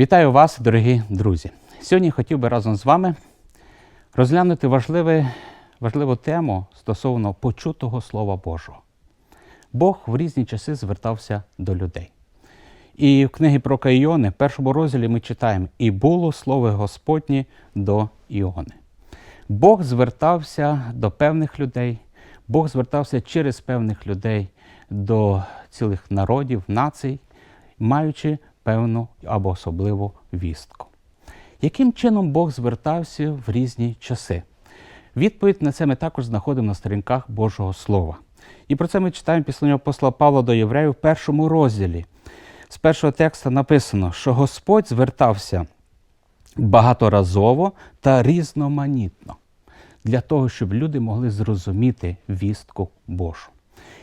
Вітаю вас, дорогі друзі! Сьогодні хотів би разом з вами розглянути важливе, важливу тему стосовно почутого Слова Божого. Бог в різні часи звертався до людей. І в книгі про Кайони, в першому розділі ми читаємо: І було слово Господнє до Іони. Бог звертався до певних людей, Бог звертався через певних людей до цілих народів, націй, маючи певну або особливу вістку. Яким чином Бог звертався в різні часи? Відповідь на це ми також знаходимо на сторінках Божого Слова. І про це ми читаємо після апостола Павла до Євреїв в першому розділі. З першого тексту написано, що Господь звертався багаторазово та різноманітно для того, щоб люди могли зрозуміти вістку Божу.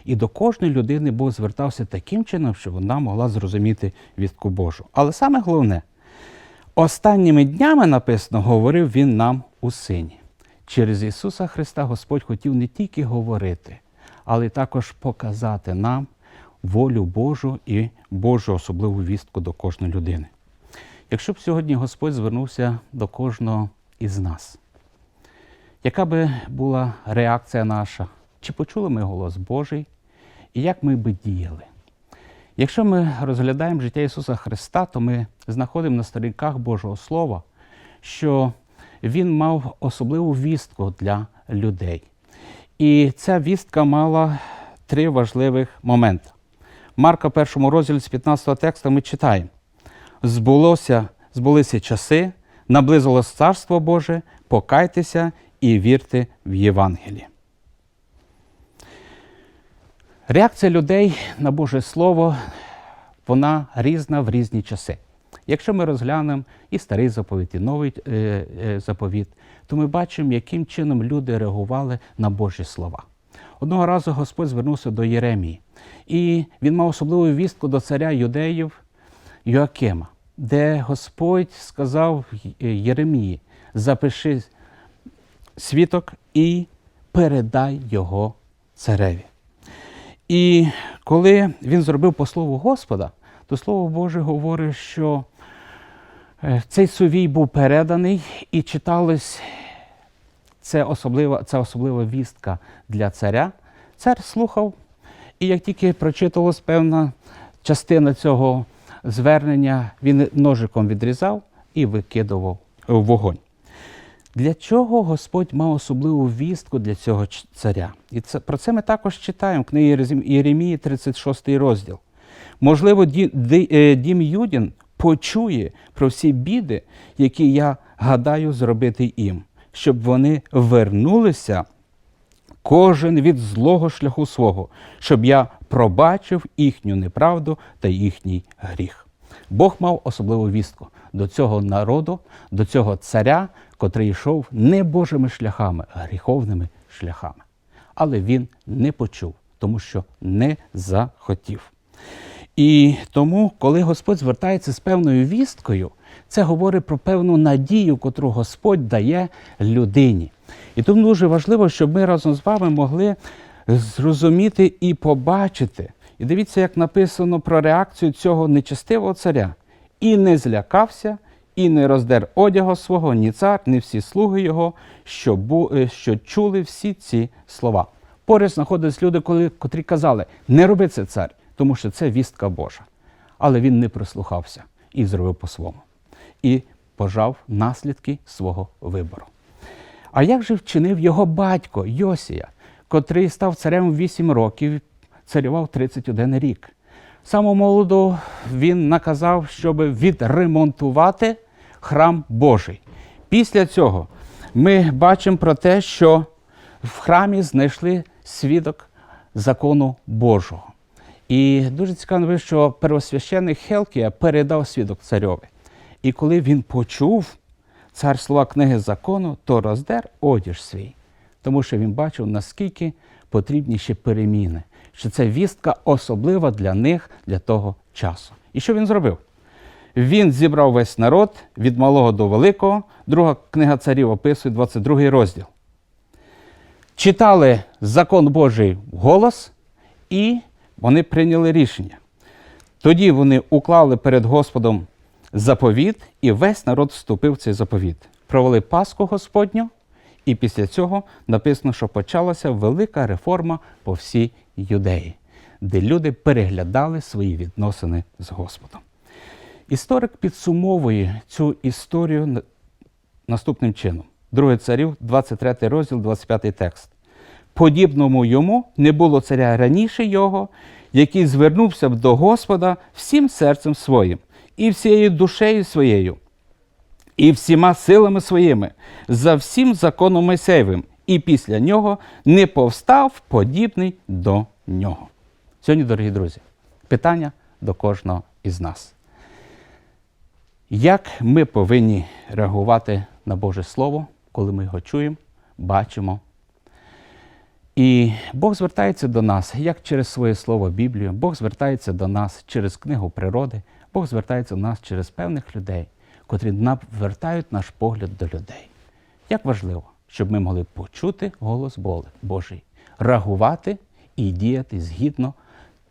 І до кожної людини Бог звертався таким чином, щоб вона могла зрозуміти вістку Божу. Але саме головне, останніми днями написано, говорив Він нам у сині. Через Ісуса Христа Господь хотів не тільки говорити, але й також показати нам волю Божу і Божу особливу вістку до кожної людини. Якщо б сьогодні Господь звернувся до кожного із нас, яка би була реакція наша? Чи почули ми голос Божий і як ми би діяли? Якщо ми розглядаємо життя Ісуса Христа, то ми знаходимо на сторінках Божого Слова, що Він мав особливу вістку для людей. І ця вістка мала три важливих моменти. Марка, першому розділі з 15 тексту ми читаємо: збулося, збулися часи, наблизилось Царство Боже, покайтеся і вірте в Євангеліє. Реакція людей на Боже Слово вона різна в різні часи. Якщо ми розглянемо і старий заповіт, і новий е, е, заповіт, то ми бачимо, яким чином люди реагували на Божі слова. Одного разу Господь звернувся до Єремії, і він мав особливу вістку до царя юдеїв Йоакима, де Господь сказав Єремії: запиши світок і передай його цареві. І коли він зробив по слову Господа, то Слово Боже говорить, що е, цей сувій був переданий і читалось це особлива, це особлива вістка для царя. Цар слухав, і як тільки прочиталась певна частина цього звернення, він ножиком відрізав і викидував вогонь. Для чого Господь мав особливу вістку для цього царя? І це, про це ми також читаємо в книгі Єремії, 36 розділ. Можливо, Дім Юдін почує про всі біди, які я гадаю зробити їм, щоб вони вернулися кожен від злого шляху свого, щоб я пробачив їхню неправду та їхній гріх. Бог мав особливу вістку до цього народу, до цього царя, котрий йшов не Божими шляхами, а гріховними шляхами. Але він не почув, тому що не захотів. І тому, коли Господь звертається з певною вісткою, це говорить про певну надію, котру Господь дає людині. І тому дуже важливо, щоб ми разом з вами могли зрозуміти і побачити. І дивіться, як написано про реакцію цього нечестивого царя. І не злякався, і не роздер одягу свого, ні цар, ні всі слуги його, що бу, що чули всі ці слова. Поряд знаходились люди, коли, котрі казали, не роби це цар, тому що це вістка Божа. Але він не прислухався і зробив по-своєму. І пожав наслідки свого вибору. А як же вчинив його батько Йосія, котрий став царем в 8 років, царював 31 рік? Саму молоду він наказав, щоб відремонтувати храм Божий. Після цього ми бачимо про те, що в храмі знайшли свідок закону Божого. І дуже цікаво, що первосвященник Хелкія передав свідок царьові. І коли він почув цар слова книги закону, то роздер одіж свій, тому що він бачив, наскільки потрібні ще переміни, що це вістка особлива для них для того часу. І що він зробив? Він зібрав весь народ від малого до великого. Друга книга царів описує 22 розділ. Читали закон Божий голос, і вони прийняли рішення. Тоді вони уклали перед Господом заповіт, і весь народ вступив в цей заповіт. Провели Пасху Господню, і після цього написано, що почалася велика реформа по всій юдеї, де люди переглядали свої відносини з Господом. Історик підсумовує цю історію наступним чином. Друге царів, 23 розділ, 25 текст. Подібному йому не було царя раніше його, який звернувся б до Господа всім серцем своїм і всією душею своєю, і всіма силами своїми, за всім законом Мойсеєвим, і після нього не повстав подібний до нього. Сьогодні, дорогі друзі, питання до кожного із нас. Як ми повинні реагувати на Боже Слово, коли ми його чуємо, бачимо? І Бог звертається до нас як через своє слово Біблію, Бог звертається до нас через книгу природи, Бог звертається до нас через певних людей, котрі навертають наш погляд до людей. Як важливо, щоб ми могли почути голос Божий, реагувати і діяти згідно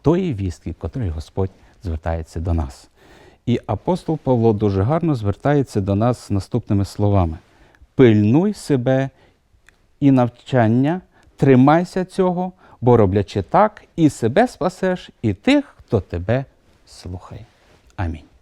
тої вістки, котрої Господь звертається до нас. І апостол Павло дуже гарно звертається до нас з наступними словами: пильнуй себе і навчання, тримайся цього, бо роблячи так, і себе спасеш, і тих, хто тебе слухає. Амінь.